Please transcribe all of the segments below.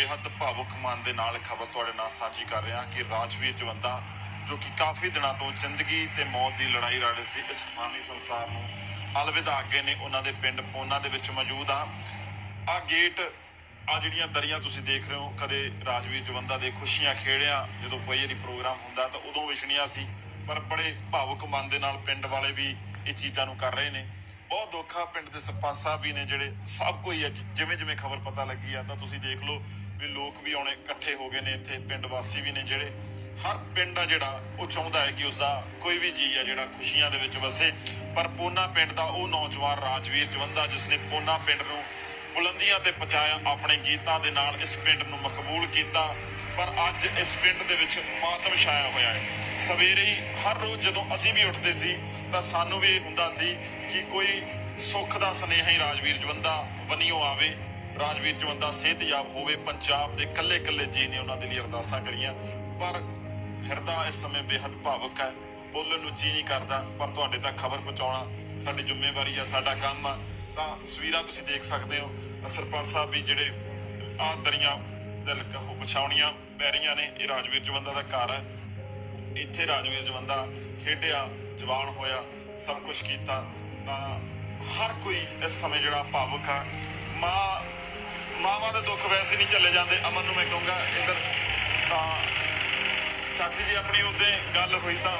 ਬੇਹੱਦ ਭਾਵੁਕ ਮਨ ਦੇ ਨਾਲ ਖਬਰ ਤੁਹਾਡੇ ਨਾਲ ਸਾਂਝੀ ਕਰ ਰਿਹਾ ਕਿ ਰਾਜਵੀਰ ਜਵੰਦਾ, ਜੋ ਕਿ ਕਾਫੀ ਦਿਨਾਂ ਤੋਂ ਜ਼ਿੰਦਗੀ ਤੇ ਮੌਤ ਦੀ ਲੜਾਈ ਲੜ ਰਹੇ ਸੀ, ਇਸ ਫਾਨੀ ਸੰਸਾਰ ਨੂੰ ਅਲਵਿਦਾ ਅੱਗੇ ਨੇ ਉਹਨਾਂ ਦੇ ਪਿੰਡ ਪੋਨਾ ਦੇ ਵਿੱਚ ਮੌਜੂਦ ਆ। ਆ ਗੇਟ, ਆ ਜਿਹੜੀਆਂ ਦਰੀਆਂ ਤੁਸੀਂ ਦੇਖ ਰਹੇ ਹੋ, ਕਦੇ ਰਾਜਵੀਰ ਜਵੰਦਾ ਦੇ ਖੁਸ਼ੀਆਂ ਖੇੜਿਆਂ, ਜਦੋਂ ਕੋਈ ਇਹਦੀ ਪ੍ਰੋਗਰਾਮ ਹੁੰਦਾ ਤਾਂ ਉਦੋਂ ਵਿਛਣੀਆਂ ਸੀ, ਪਰ ਬੜੇ ਭਾਵੁਕ ਮਨ ਦੇ ਨਾਲ ਪਿੰਡ ਵਾਲੇ ਵੀ ਇਹ ਚੀਜ਼ਾਂ ਨੂੰ ਕਰ ਰਹੇ ਨੇ। ਬਹੁਤ ਦੁੱਖ ਆ ਪਿੰਡ ਦੇ ਸਰਪੰਚ ਸਾਹਿਬ ਵੀ ਨੇ ਜਿਹੜੇ ਸਭ ਕੋਈ ਅੱਜ ਜਿਵੇਂ ਜਿਵੇਂ ਖਬਰ ਪਤਾ ਲੱਗੀ ਆ ਤਾਂ ਤੁਸੀਂ ਦੇਖ ਲਓ ਵੀ ਲੋਕ ਵੀ ਆਉਣੇ ਇਕੱਠੇ ਹੋ ਗਏ ਨੇ ਇੱਥੇ, ਪਿੰਡ ਵਾਸੀ ਵੀ ਨੇ ਜਿਹੜੇ। ਹਰ ਪਿੰਡ ਆ ਜਿਹੜਾ, ਉਹ ਚਾਹੁੰਦਾ ਹੈ ਕਿ ਉਸਦਾ ਕੋਈ ਵੀ ਜੀ ਆ ਜਿਹੜਾ ਖੁਸ਼ੀਆਂ ਦੇ ਵਿੱਚ ਵਸੇ। ਪਰ ਪੋਨਾ ਪਿੰਡ ਦਾ ਉਹ ਨੌਜਵਾਨ ਰਾਜਵੀਰ ਜਵੰਦਾ, ਜਿਸ ਨੇ ਪੋਨਾ ਪਿੰਡ ਨੂੰ ਬੁਲੰਦੀਆਂ ਤੇ ਪਹੁੰਚਾਇਆ ਆਪਣੇ ਗੀਤਾਂ ਦੇ ਨਾਲ ਇਸ ਪਿੰਡ ਨੂੰ ਮਕਬੂਲ ਕੀਤਾ। ਪਰ ਅੱਜ ਇਸ ਪਿੰਡ ਦੇ ਵਿੱਚ ਮਾਤਮ ਛਾਇਆ ਹੋਇਆ ਹੈ। ਸਵੇਰੇ ਹੀ ਹਰ ਰੋਜ਼ ਜਦੋਂ ਅਸੀਂ ਵੀ ਉੱਠਦੇ ਸੀ, ਤਾਂ ਸਾਨੂੰ ਵੀ ਇਹ ਹੁੰਦਾ ਸੀ ਕਿ ਕੋਈ ਸੁੱਖ ਦਾ ਸੁਨੇਹਾ ਹੀ ਰਾਜਵੀਰ ਜਵੰਦਾ ਵਨਿਓ ਆਵੇ। ਰਾਜਵੀਰ ਜਵੰਦਾ ਸਿਹਤਯਾਬ ਹੋਵੇ, ਪੰਜਾਬ ਦੇ ਕੱਲੇ ਕੱਲੇ ਜੀ ਨੇ ਉਹਨਾਂ ਦੇ ਲਈ ਅਰਦਾਸਾਂ ਕਰੀਆਂ। ਪਰ ਹਿਰਦਾ ਇਸ ਸਮੇਂ ਬੇਹੱਦ ਭਾਵਕ ਹੈ। ਬੋਲਣ ਨੂੰ ਜੀ ਨਹੀਂ ਕਰਦਾ, ਪਰ ਤੁਹਾਡੇ ਤੱਕ ਖਬਰ ਪਹੁੰਚਾਉਣਾ ਸਾਡੀ ਜ਼ਿੰਮੇਵਾਰੀ ਆ, ਸਾਡਾ ਕੰਮ ਆ। ਤਾਂ ਤਸਵੀਰਾਂ ਤੁਸੀਂ ਦੇਖ ਸਕਦੇ ਹੋ। ਸਰਪੰਚ ਸਾਹਿਬ ਵੀ ਜਿਹੜੇ ਆਹ ਦਰੀਆਂ ਦਿਲ ਕਹੋ ਪਛਾਉਣੀਆਂ ਪੈ ਰਹੀਆਂ ਨੇ। ਇਹ ਰਾਜਵੀਰ ਜਵੰਦਾ ਦਾ ਘਰ ਹੈ। ਇੱਥੇ ਰਾਜਵੀਰ ਜਵੰਦਾ ਖੇਡਿਆ ਜਵਾਨ ਹੋਇਆ ਸਭ ਕੁਝ ਕੀਤਾ। ਤਾਂ ਹਰ ਕੋਈ ਇਸ ਸਮੇਂ ਜਿਹੜਾ ਭਾਵੁਕ ਆ ਮਾਂ ਮਾਵਾਂ ਦੇ ਦੁੱਖ ਵੈਸੇ ਨਹੀਂ ਚੱਲੇ ਜਾਂਦੇ। ਅਮਨ ਨੂੰ ਮੈਂ ਕਹੂੰਗਾ ਇਧਰ ਤਾਂ ਚਾਚੀ ਜੀ ਆਪਣੀ ਉਹਦੇ ਗੱਲ ਹੋਈ ਤਾਂ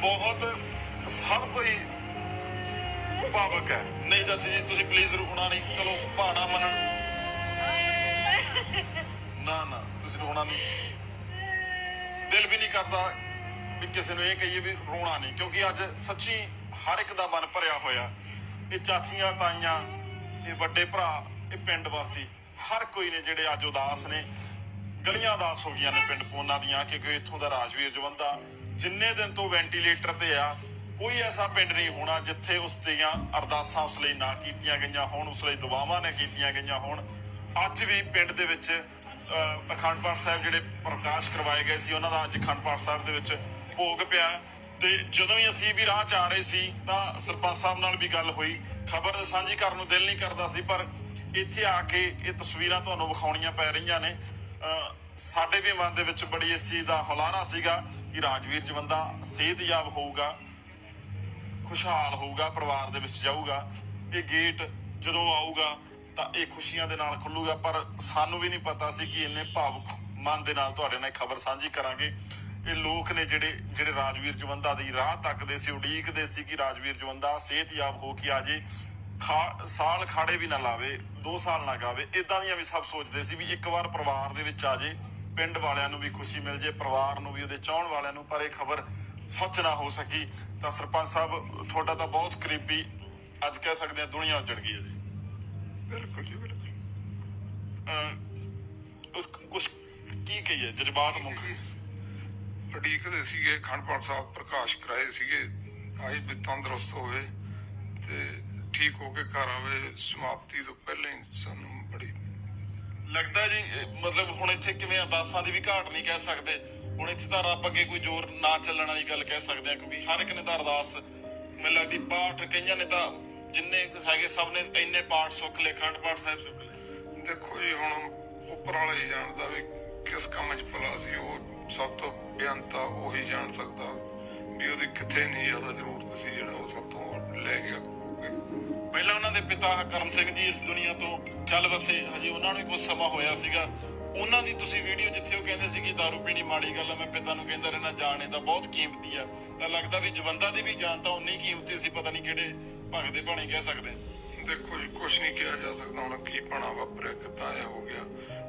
ਬਹੁਤ ਸਭ ਕੋਈ ਭਾਵੁਕ ਹੈ। ਨਹੀਂ ਚਾਚੀ ਜੀ ਤੁਸੀਂ ਪਲੀਜ਼ ਰੁਕਣਾ ਨਹੀਂ। ਚਲੋ ਪਹਾੜਾ ਮੰਨਣ। ਨਾ ਨਾ, ਤੁਸੀਂ ਰੋਣਾ ਨਹੀਂ। ਦਿਲ ਵੀ ਨਹੀਂ ਕਰਦਾ ਵੀ ਕਿਸੇ ਨੂੰ ਇਹ ਕਹੀਏ ਵੀ ਰੋਣਾ ਨਹੀਂ, ਕਿਉਂਕਿ ਅੱਜ ਸੱਚੀ ਹਰ ਇੱਕ ਦਾ ਮਨ ਭਰਿਆ ਹੋਇਆ। ਇਹ ਚਾਚੀਆਂ, ਤਾਈਆਂ, ਇਹ ਵੱਡੇ ਭਰਾ, ਇਹ ਪਿੰਡ ਵਾਸੀ, ਹਰ ਕੋਈ ਨੇ ਜਿਹੜੇ ਅੱਜ ਉਦਾਸ ਨੇ, ਗਲੀਆਂ ਉਦਾਸ ਹੋ ਗਈਆਂ ਨੇ ਪਿੰਡ ਪੋਨਾ ਦੀਆਂ, ਕਿਉਂਕਿ ਇੱਥੋਂ ਦਾ ਰਾਜਵੀਰ ਜਵੰਦਾ, ਜਿੰਨੇ ਦਿਨ ਤੋਂ ਵੈਂਟੀਲੇਟਰ ਤੇ ਆ, ਕੋਈ ਐਸਾ ਪਿੰਡ ਨਹੀਂ ਹੋਣਾ ਜਿੱਥੇ ਉਸ ਦੀਆਂ ਅਰਦਾਸਾਂ ਉਸ ਲਈ ਨਾ ਕੀਤੀਆਂ ਗਈਆਂ ਹੋਣ, ਉਸ ਲਈ ਦੁਆਵਾਂ ਨਾ ਕੀਤੀਆਂ ਗਈਆਂ ਹੋਣ। ਅੱਜ ਵੀ ਪਿੰਡ ਦੇ ਵਿੱਚ ਅਖੰਡ ਪਾਠ ਸਾਹਿਬ ਜਿਹੜੇ ਪ੍ਰਕਾਸ਼ ਕਰਵਾਏ ਗਏ ਸੀ ਉਹਨਾਂ ਦਾ ਅੱਜ ਅਖੰਡ ਪਾਠ ਸਾਹਿਬ ਦੇ ਵਿੱਚ ਭੋਗ ਪਿਆ ਤੇ ਜਦੋਂ ਹੀ ਅਸੀਂ ਵੀ ਰਾਹ ਚ ਆ ਰਹੇ ਸੀ ਤਾਂ ਸਰਪੰਚ ਸਾਹਿਬ ਨਾਲ ਵੀ ਗੱਲ ਹੋਈ। ਖਬਰ ਸਾਂਝੀ ਕਰਨ ਨੂੰ ਦਿਲ ਨਹੀਂ ਕਰਦਾ ਸੀ ਪਰ ਇੱਥੇ ਆ ਕੇ ਇਹ ਤਸਵੀਰਾਂ ਤੁਹਾਨੂੰ ਵਿਖਾਉਣੀਆਂ ਪੈ ਰਹੀਆਂ ਨੇ। ਅਹ, ਸਾਡੇ ਵੀ ਮਨ ਦੇ ਵਿੱਚ ਬੜੀ ਇਸ ਚੀਜ਼ ਦਾ ਹੁਲਾਰਾ ਸੀਗਾ ਕਿ ਰਾਜਵੀਰ ਜਵੰਦਾ ਸਿਹਤਯਾਬ ਹੋਊਗਾ ਖੁਸ਼ਹਾਲ ਹੋਊਗਾ ਪਰਿਵਾਰ ਦੇ ਵਿੱਚ ਜਾਊਗਾ। ਇਹ ਗੇਟ ਜਦੋਂ ਆਊਗਾ ਤਾਂ ਇਹ ਖੁਸ਼ੀਆਂ ਦੇ ਨਾਲ ਖੁੱਲੂਗਾ, ਪਰ ਸਾਨੂੰ ਵੀ ਨਹੀਂ ਪਤਾ ਸੀ ਕਿ ਇੰਨੇ ਭਾਵੁਕ ਮਨ ਦੇ ਨਾਲ ਤੁਹਾਡੇ ਨਾਲ ਖਬਰ ਸਾਂਝੀ ਕਰਾਂਗੇ। ਇਹ ਲੋਕ ਨੇ ਜਿਹੜੇ ਜਿਹੜੇ ਰਾਜਵੀਰ ਜਵੰਦਾ ਦੀ ਰਾਹ ਤੱਕਦੇ ਸੀ, ਉਡੀਕਦੇ ਸੀ ਕਿ ਰਾਜਵੀਰ ਜਵੰਦਾ ਸਿਹਤਯਾਬ ਹੋ ਕੇ ਆ ਜੇ ਸਾਲ ਖਾੜੇ ਵੀ ਨਾ ਲਾਵੇ 2 ਸਾਲ ਨਾ ਗਾਵੇ ਇਦਾਂ ਦੀਆਂ ਵੀ ਸਭ ਸੋਚਦੇ ਸੀ ਵੀ ਇੱਕ ਵਾਰ ਪਰਿਵਾਰ ਦੇ ਵਿੱਚ ਆ ਜੇ, ਪਿੰਡ ਵਾਲਿਆਂ ਨੂੰ ਵੀ ਖੁਸ਼ੀ ਮਿਲ ਜੇ, ਪਰਿਵਾਰ ਨੂੰ ਵੀ ਉਹਦੇ ਚਾਹਣ ਵਾਲਿਆਂ ਨੂੰ, ਪਰ ਇਹ ਖਬਰ ਸੱਚ ਨਾ ਹੋ ਸਕੀ। ਤਾਂ ਸਰਪੰਚ ਸਾਹਿਬ, ਤੁਹਾਡਾ ਤਾਂ ਬਹੁਤ ਕਰੀਬੀ, ਅੱਜ ਕਹਿ ਸਕਦੇ ਆ ਦੁਨੀਆ ਉੱਜੜ ਗਈ ਹੈ ਬਿਲਕੁਲ ਜੀ ਬਿਲਕੁਲ। ਕੁਝ ਕੀ ਕਹੀਏ ਜਜ਼ਬਾਤ ਮੁੱਕ ਗਏ ਉਡੀਕਦੇ ਸੀਗੇ ਅਖੰਡ ਪਾਠ ਸਾਹਿਬ ਪ੍ਰਕਾਸ਼ ਕਰਾਏ ਸੀਗੇ ਆਈ ਵੀ ਤੰਦਰੁਸਤ ਹੋਵੇ ਤੇ ਠੀਕ ਹੋ ਕੇ ਘਰ ਆਵੇ ਸਮਾਪਤੀ ਤੋਂ ਪਹਿਲਾਂ ਹੀ ਸਾਨੂੰ ਬੜੀ ਲੱਗਦਾ ਜੀ ਮਤਲਬ ਹੁਣ ਇੱਥੇ ਕਿਵੇਂ ਅਰਦਾਸਾਂ ਦੀ ਵੀ ਘਾਟ ਨਹੀਂ ਕਹਿ ਸਕਦੇ। ਹੁਣ ਇੱਥੇ ਤਾਂ ਰੱਬ ਅੱਗੇ ਕੋਈ ਜ਼ੋਰ ਨਾ ਚੱਲਣ ਵਾਲੀ ਗੱਲ ਕਹਿ ਸਕਦੇ ਆ ਕਿਉਂਕਿ ਹਰ ਇੱਕ ਨੇ ਤਾਂ ਅਰਦਾਸ ਮੈਨੂੰ ਲੱਗਦੀ ਪਾਠ ਕਈਆਂ ਨੇ ਤਾਂ ਜਿੰਨੇ ਕੁ ਹੈਗੇ ਸਭ ਨੇ ਇੰਨੇ ਪਾਠ ਸੁੱਖ ਲਏ ਖੰਡ ਪਾਠ ਸਾਹਿਬ ਸੁੱਖ ਲਏ। ਦੇਖੋ ਜੀ ਹੁਣ ਉੱਪਰ ਵਾਲਾ ਹੀ ਜਾਣਦਾ ਵੀ ਕਿਸ ਕੰਮ 'ਚ ਭਲਾ ਸੀ। ਉਹ ਸਭ ਤੋਂ ਬਿਆਨਤਾ ਉਹੀ ਜਾਣ ਸਕਦਾ। ਵੀ ਉਹਦੀ ਕਿੱਥੇ ਨਹੀਂ ਜ਼ਿਆਦਾ ਜ਼ਰੂਰਤ ਸੀ ਜਿਹੜਾ ਉਹ ਸਾਤੋਂ ਲੈ ਗਿਆ। ਪਹਿਲਾਂ ਉਹਨਾਂ ਦੇ ਪਿਤਾ ਕਰਮ ਸਿੰਘ ਜੀ ਇਸ ਦੁਨੀਆ ਤੋਂ ਚੱਲ ਵਸੇ। ਹਜੇ ਉਹਨਾਂ ਨੂੰ ਕੁਝ ਸਮਾਂ ਹੋਇਆ ਸੀਗਾ। ਉਹਨਾਂ ਦੀ ਤੁਸੀਂ ਵੀਡੀਓ ਜਿੱਥੇ ਉਹ ਕਹਿੰਦੇ ਸੀ ਕਿ ਦਾਰੂ ਪੀਣੀ ਮਾੜੀ ਗੱਲ ਆ, ਮੈਂ ਪਿਤਾ ਨੂੰ ਕਹਿੰਦਾ ਰਹਿਣਾ, ਜਾਣ ਇਹਦਾ ਬਹੁਤ ਕੀਮਤੀ ਆ। ਤਾਂ ਲੱਗਦਾ ਵੀ ਜਵੰਦਾ ਦੀ ਵੀ ਜਾਨ ਤਾਂ ਉਨੀ ਕੀਮਤੀ ਸੀ, ਪਤਾ ਨਹੀਂ ਕਿਹੜੇ ਭਗਦੇ ਭਾਣੇ ਕਹਿ ਸਕਦੇ ਦੇਖੋ ਜੀ ਕੁਝ ਨਹੀਂ ਕਿਹਾ ਜਾ ਸਕਦਾ, ਹੁਣ ਕੀ ਪਾਣਾ ਵਾਪਰਿਆ, ਕਿੱਦਾਂ ਇਹ ਹੋ ਗਿਆ।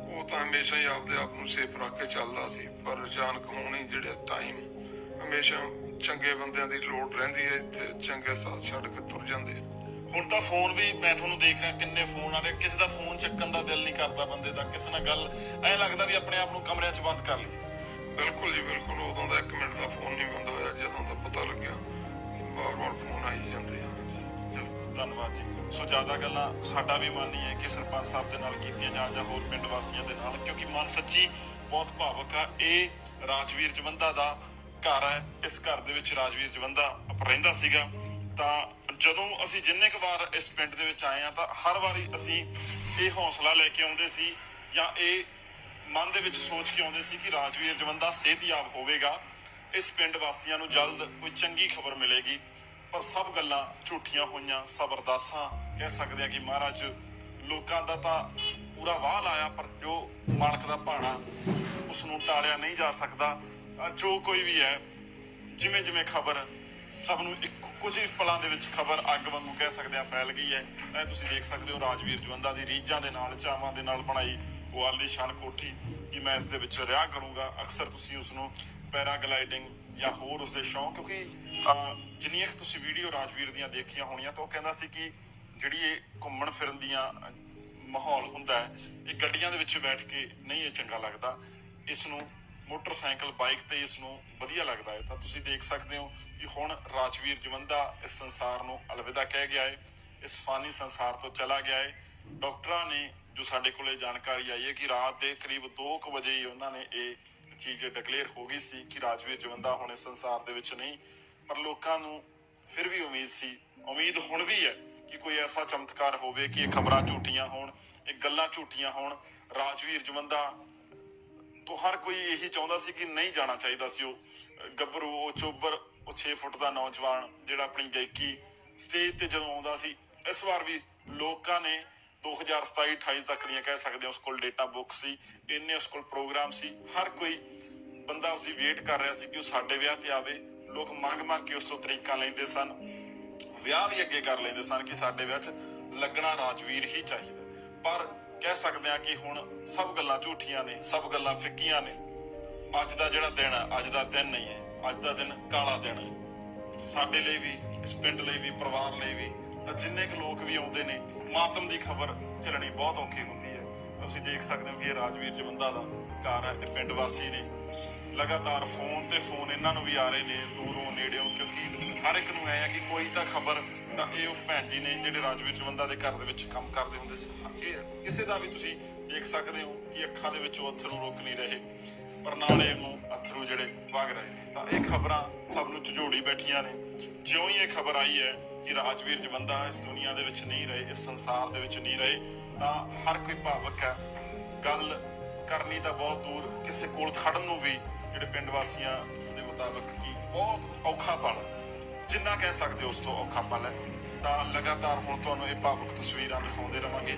ਉਹ ਤਾਂ ਹਮੇਸ਼ਾ ਹੀ ਆਪਦੇ ਆਪ ਨੂੰ ਸੇਫ ਰੱਖ ਕੇ ਚੱਲਦਾ ਸੀ, ਪਰ ਅਚਾਨਕ ਹੋਣੀ ਜਿਹੜੇ ਟਾਈਮ ਹਮੇਸ਼ਾ ਚੰਗੇ ਬੰਦਿਆਂ ਦੀ ਲੋੜ ਰਹਿੰਦੀ ਹੈ ਤੇ ਚੰਗੇ ਸਾਥ ਛੱਡ ਕੇ ਤੁਰ ਜਾਂਦੇ ਆ। ਹੁਣ ਤਾਂ ਫੋਨ ਵੀ ਮੈਂ ਤੁਹਾਨੂੰ ਦੇਖ ਰਿਹਾ ਕਿੰਨੇ ਫੋਨ ਆ ਰਹੇ। ਕਿਸੇ ਦਾ ਫੋਨ ਚੱਕਣ ਦਾ ਦਿਲ ਨਹੀਂ ਕਰਦਾ ਬੰਦੇ ਦਾ। ਕਿਸੇ ਨਾਲ ਗੱਲ ਐ ਲੱਗਦਾ ਵੀ ਆਪਣੇ ਆਪ ਨੂੰ ਕਮਰਿਆਂ 'ਚ ਬੰਦ ਕਰ ਲਈ ਬਿਲਕੁਲ ਜੀ ਬਿਲਕੁਲ। ਉਦੋਂ ਦਾ 1 ਮਿੰਟ ਦਾ ਫੋਨ ਨਹੀਂ ਬੰਦ ਹੋਇਆ ਜਦੋਂ ਦਾ ਪਤਾ ਲੱਗਿਆ। ਬਾਰ-ਬਾਰ ਫੋਨ ਆਈ ਜਾਂਦੇ ਆ। ਧੰਨਵਾਦ ਜੀ। ਸੋ ਜ਼ਿਆਦਾ ਗੱਲਾਂ ਸਾਡਾ ਵੀ ਮਨ ਨਹੀਂ ਹੈ ਕਿ ਸਰਪੰਚ ਸਾਹਿਬ ਦੇ ਨਾਲ ਕੀਤੀਆਂ ਜਾਣ ਜਾਂ ਹੋਰ ਪਿੰਡ ਵਾਸੀਆਂ ਦੇ ਨਾਲ ਕਿਉਂਕਿ ਮਨ ਸੱਚੀ ਬਹੁਤ ਭਾਵਕ ਆ। ਇਹ ਰਾਜਵੀਰ ਜਵੰਦਾ ਦਾ ਘਰ ਹੈ। ਇਸ ਘਰ ਦੇ ਵਿੱਚ ਰਾਜਵੀਰ ਜਵੰਦਾ ਰਹਿੰਦਾ ਸੀਗਾ। ਤਾਂ ਜਦੋਂ ਅਸੀਂ ਜਿੰਨੇ ਕੁ ਵਾਰ ਇਸ ਪਿੰਡ ਦੇ ਵਿੱਚ ਆਏ ਆ ਤਾਂ ਹਰ ਵਾਰੀ ਅਸੀਂ ਇਹ ਹੌਸਲਾ ਲੈ ਕੇ ਆਉਂਦੇ ਸੀ ਜਾਂ ਇਹ ਮਨ ਦੇ ਵਿੱਚ ਸੋਚ ਕੇ ਆਉਂਦੇ ਸੀ ਕਿ ਰਾਜਵੀਰ ਜਵੰਦਾ ਸਿਹਤਯਾਬ ਹੋਵੇਗਾ। ਇਸ ਪਿੰਡ ਵਾਸੀਆਂ ਨੂੰ ਜਲਦ ਕੋਈ ਚੰਗੀ ਖਬਰ ਮਿਲੇਗੀ। ਪਰ ਸਭ ਗੱਲਾਂ ਝੂਠੀਆਂ ਹੋਈਆਂ, ਸਭ ਅਰਦਾਸਾਂ ਕਹਿ ਸਕਦੇ ਆ ਕਿ ਮਹਾਰਾਜ ਲੋਕਾਂ ਦਾ ਤਾਂ ਪੂਰਾ ਵਾਹ ਲਾਇਆ ਪਰ ਜੋ ਮਾਲਕ ਦਾ ਭਾਣਾ ਉਸ ਨੂੰ ਟਾਲਿਆ ਨਹੀਂ ਜਾ ਸਕਦਾ। ਜੋ ਕੋਈ ਵੀ ਹੈ ਜਿਵੇਂ ਜਿਵੇਂ ਖਬਰ ਸਭ ਨੂੰ ਇੱਕ ਕੁਝ ਹੀ ਪਲਾਂ ਦੇ ਵਿੱਚ ਖਬਰ ਅੱਗ ਵਾਂਗੂ ਕਹਿ ਸਕਦੇ ਆ ਫੈਲ ਗਈ ਹੈ। ਇਹ ਤੁਸੀਂ ਦੇਖ ਸਕਦੇ ਹੋ ਰਾਜਵੀਰ ਜਵੰਦਾ ਦੀ ਰੀਝਾਂ ਦੇ ਨਾਲ ਚਾਵਾਂ ਦੇ ਨਾਲ ਬਣਾਈ ਉਹ ਆਲੀਸ਼ਾਨ ਕੋਠੀ। ਕਿ ਮੈਂ ਇਸ ਦੇ ਵਿੱਚ ਰਿਹਾ ਕਰੂੰਗਾ ਅਕਸਰ ਤੁਸੀਂ ਉਸ ਨੂੰ ਪੈਰਾਗਲਾਈਡਿੰਗ ਜਾਂ ਹੋਰ ਉਸਦੇ ਸ਼ੌਂਕ ਕਿਉਂਕਿ ਜਿੰਨੀਆਂ ਤੁਸੀਂ ਵੀਡੀਓ ਰਾਜਵੀਰ ਦੀਆਂ ਦੇਖੀਆਂ ਹੋਣੀਆਂ ਤਾਂ ਉਹ ਕਹਿੰਦਾ ਸੀ ਕਿ ਜਿਹੜੀ ਇਹ ਘੁੰਮਣ ਫਿਰਨ ਦੀਆਂ ਮਾਹੌਲ ਹੁੰਦਾ ਹੈ ਇਹ ਗੱਡੀਆਂ ਦੇ ਵਿੱਚ ਬੈਠ ਕੇ ਨਹੀਂ ਇਹ ਚੰਗਾ ਲੱਗਦਾ। ਇਸ ਨੂੰ ਮੋਟਰਸਾਈਕਲ, ਬਾਈਕ ਤੇ ਇਸ ਨੂੰ ਵਧੀਆ ਲੱਗਦਾ ਹੈ। ਤਾਂ ਤੁਸੀਂ ਦੇਖ ਸਕਦੇ ਹੋ ਕਿ ਹੁਣ ਰਾਜਵੀਰ ਜਵੰਦਾ ਇਸ ਸੰਸਾਰ ਨੂੰ ਅਲਵਿਦਾ ਕਹਿ ਗਿਆ ਹੈ। ਇਸ ਫਾਨੀ ਸੰਸਾਰ ਤੋਂ ਚਲਾ ਗਿਆ ਹੈ। ਡਾਕਟਰਾਂ ਨੇ, ਜੋ ਸਾਡੇ ਕੋਲੇ ਜਾਣਕਾਰੀ ਆਈ ਹੈ ਕਿ ਰਾਤ ਦੇ ਕਰੀਬ 2:00 ਵਜੇ ਉਹਨਾਂ ਨੇ ਇਹ ਚੀਜ਼ ਡਿਕਲੇਅਰ ਹੋ ਗਈ ਸੀ ਕਿ ਰਾਜਵੀਰ ਜਵੰਦਾ ਹੁਣ ਇਸ ਸੰਸਾਰ ਦੇ ਵਿੱਚ ਨਹੀਂ, ਪਰ ਲੋਕਾਂ ਨੂੰ ਫਿਰ ਵੀ ਉਮੀਦ ਸੀ। ਉਮੀਦ ਹੁਣ ਵੀ ਹੈ ਕਿ ਕੋਈ ਐਸਾ ਚਮਤਕਾਰ ਹੋਵੇ ਕਿ ਇਹ ਖਬਰਾਂ ਝੂਠੀਆਂ ਹੋਣ, ਇਹ ਗੱਲਾਂ ਝੂਠੀਆਂ ਹੋਣ। ਰਾਜਵੀਰ ਜਵੰਦਾ ਤੋਂ ਹਰ ਕੋਈ ਇਹੀ ਚਾਹੁੰਦਾ ਸੀ ਕਿ ਨਹੀਂ ਜਾਣਾ ਚਾਹੀਦਾ ਸੀ ਉਹ। ਗੱਭਰੂ, ਉਹ ਚੋਬਰ, ਉਹ 6 ਫੁੱਟ ਦਾ ਨੌਜਵਾਨ ਜਿਹੜਾ ਆਪਣੀ ਗਾਇਕੀ ਸਟੇਜ ਤੇ ਜਦੋਂ ਆਉਂਦਾ ਸੀ, ਇਸ ਵਾਰ ਵੀ ਲੋਕਾਂ ਨੇ 2027 28 ਤੱਕ ਦੀਆਂ ਕਹਿ ਸਕਦੇ ਹਾਂ ਉਸ ਕੋਲ ਡੇਟਾ ਬੁੱਕ ਸੀ, ਇੰਨੇ ਉਸ ਕੋਲ ਪ੍ਰੋਗਰਾਮ ਸੀ। ਹਰ ਕੋਈ ਬੰਦਾ ਉਸ ਦੀ ਵੇਟ ਕਰ ਰਿਹਾ ਸੀ ਕਿ ਉਹ ਸਾਡੇ ਵਿਆਹ ਤੇ ਆਵੇ। ਲੋਕ ਮੰਗ ਮੰਗ ਕੇ ਉਸ ਤੋਂ ਤਰੀਕਾਂ ਲੈਂਦੇ ਸਨ। ਵਿਆਹ ਵੀ ਅੱਗੇ ਕਰ ਲੈਂਦੇ ਸਨ ਕਿ ਸਾਡੇ ਵਿਆਹ 'ਚ ਲੱਗਣਾ ਰਾਜਵੀਰ ਹੀ ਚਾਹੀਦਾ। ਪਰ ਕਹਿ ਸਕਦੇ ਹਾਂ ਕਿ ਹੁਣ ਸਭ ਗੱਲਾਂ ਝੂਠੀਆਂ ਨੇ, ਸਭ ਗੱਲਾਂ ਫਿੱਕੀਆਂ ਨੇ। ਅੱਜ ਦਾ ਜਿਹੜਾ ਦਿਨ ਹੈ ਅੱਜ ਦਾ ਦਿਨ ਨਹੀਂ ਹੈ। ਅੱਜ ਦਾ ਦਿਨ ਕਾਲਾ ਦਿਨ ਹੈ। ਸਾਡੇ ਲਈ ਵੀ, ਇਸ ਪਿੰਡ ਲਈ ਵੀ, ਪਰਿਵਾਰ ਲਈ ਵੀ, ਤਾਂ ਜਿੰਨੇ ਕੁ ਲੋਕ ਵੀ ਆਉਂਦੇ ਨੇ, ਮਾਤਮ ਦੀ ਖਬਰ ਚੱਲਣੀ ਬਹੁਤ ਔਖੀ ਹੁੰਦੀ ਹੈ। ਤੁਸੀਂ ਦੇਖ ਸਕਦੇ ਹੋ ਕਿ ਇਹ ਰਾਜਵੀਰ ਜਵੰਦਾ ਦਾ ਘਰ ਹੈ, ਇਹ ਪਿੰਡ ਵਾਸੀ ਨੇ। ਲਗਾਤਾਰ ਫੋਨ ਤੇ ਫੋਨ ਇਹਨਾਂ ਨੂੰ ਵੀ ਆ ਰਹੇ ਨੇ, ਦੂਰੋਂ, ਨੇੜਿਓਂ, ਕਿਉਂਕਿ ਹਰ ਇੱਕ ਨੂੰ ਐ ਆ ਕਿ ਕੋਈ ਤਾਂ ਖਬਰ ਤਾਂ ਇਹ ਉਹ ਭੈਣ ਜੀ ਨੇ ਜਿਹੜੇ ਰਾਜਵੀਰ ਜਵੰਦਾ ਦੇ ਘਰ ਦੇ ਵਿੱਚ ਕੰਮ ਕਰਦੇ ਹੁੰਦੇ ਸੀ। ਇਹ ਕਿਸੇ ਦਾ ਵੀ ਤੁਸੀਂ ਦੇਖ ਸਕਦੇ ਹੋ ਕਿ ਅੱਖਾਂ ਦੇ ਵਿੱਚੋਂ ਅਥਰੂ ਰੁਕ ਨਹੀਂ ਰਹੇ, ਪਰ ਨਾਲੇ ਨੂੰ ਅਥਰੂ ਜਿਹੜੇ ਵਗ ਰਹੇ ਨੇ। ਤਾਂ ਇਹ ਖਬਰਾਂ ਸਭ ਨੂੰ ਝਜੋੜੀ ਬੈਠੀਆਂ ਨੇ। ਜਿਉਂ ਹੀ ਇਹ ਖਬਰ ਆਈ ਹੈ ਕਿ ਰਾਜਵੀਰ ਜਵੰਦਾ ਇਸ ਦੁਨੀਆ ਦੇ ਵਿੱਚ ਨਹੀਂ ਰਹੇ, ਇਸ ਸੰਸਾਰ ਦੇ ਵਿੱਚ ਨਹੀਂ ਰਹੇ, ਤਾਂ ਹਰ ਕੋਈ ਭਾਵਕ ਹੈ। ਗੱਲ ਕਰਨੀ ਤਾਂ ਬਹੁਤ ਦੂਰ, ਕਿਸੇ ਕੋਲ ਖੜਨ ਨੂੰ ਵੀ ਜਿਹੜੇ ਪਿੰਡ ਵਾਸੀਆਂ ਦੇ ਮੁਤਾਬਕ ਕੀ ਬਹੁਤ ਔਖਾ ਪਲ, ਜਿੰਨਾ ਕਹਿ ਸਕਦੇ ਹੋ ਉਸ ਤੋਂ ਔਖਾ ਪਲ ਹੈ। ਤਾਂ ਲਗਾਤਾਰ ਹੁਣ ਤੁਹਾਨੂੰ ਇਹ ਭਾਵੁਕ ਤਸਵੀਰਾਂ ਦਿਖਾਉਂਦੇ ਰਵਾਂਗੇ।